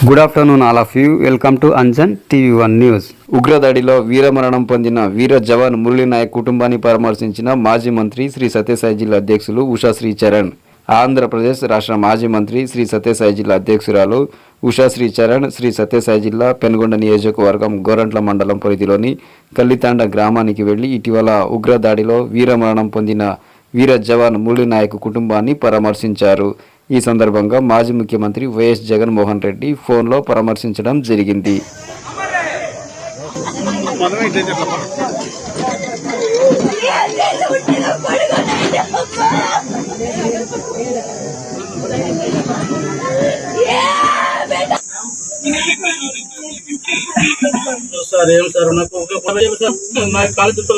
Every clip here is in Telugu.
Good afternoon all of you welcome to Anjan TV one news ఉగ్రదాడిలో వీరమరణం పొందిన వీర జవాన్ మురళీనాయక్ కుటుంబాన్ని పరామర్శించిన మాజీ మంత్రి శ్రీ సత్యసాయి జిల్లా అధ్యక్షులు ఉషాశ్రీ చరణ్ ఆంధ్రప్రదేశ్ రాష్ట్ర మాజీ మంత్రి శ్రీ సత్యసాయి జిల్లా అధ్యక్షురాలు ఉషాశ్రీ చరణ్ శ్రీ సత్యసాయి జిల్లా పెనుగొండ నియోజకవర్గం గోరంట్ల మండలం పరిధిలోని కల్లితాండ గ్రామానికి వెళ్ళి ఇటీవల ఉగ్రదాడిలో వీరమరణం పొందిన వీర జవాన్ మురళీనాయక్ కుటుంబాన్ని పరామర్శించారు. ఈ సందర్భంగా మాజీ ముఖ్యమంత్రి వైఎస్ జగన్మోహన్ రెడ్డి ఫోన్లో పరామర్శించడం జరిగింది. సార్ ఏం సార్? నాకు ఒక పని చెప్పు సార్. నా కాలు చుట్టూ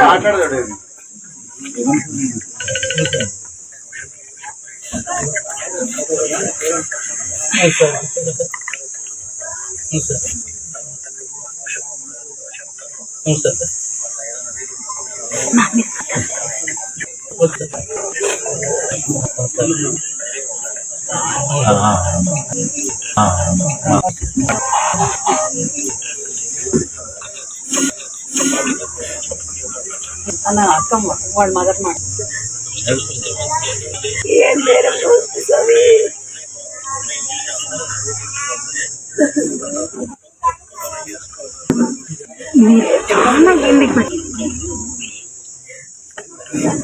మాట్లాడదు సార్ సార్ ಅನ್ನ ಅಕ್ಕ ಒಳ್ಳೆ ಮದರ್ ಮಾಡಿ ಏನ್ ಬೇರೆ ಸ್ವಾಮಿ ಚೆನ್ನಾಗಿ Usted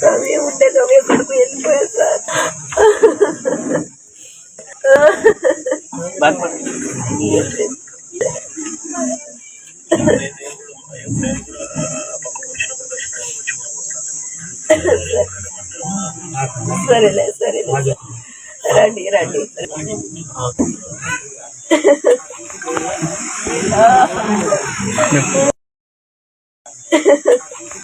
sabe, usted sabe por qué es sir ఏముండే ఒకే కొడుకు వెళ్ళిపోయారు సార్ సరేలే సరేలే రండి రండి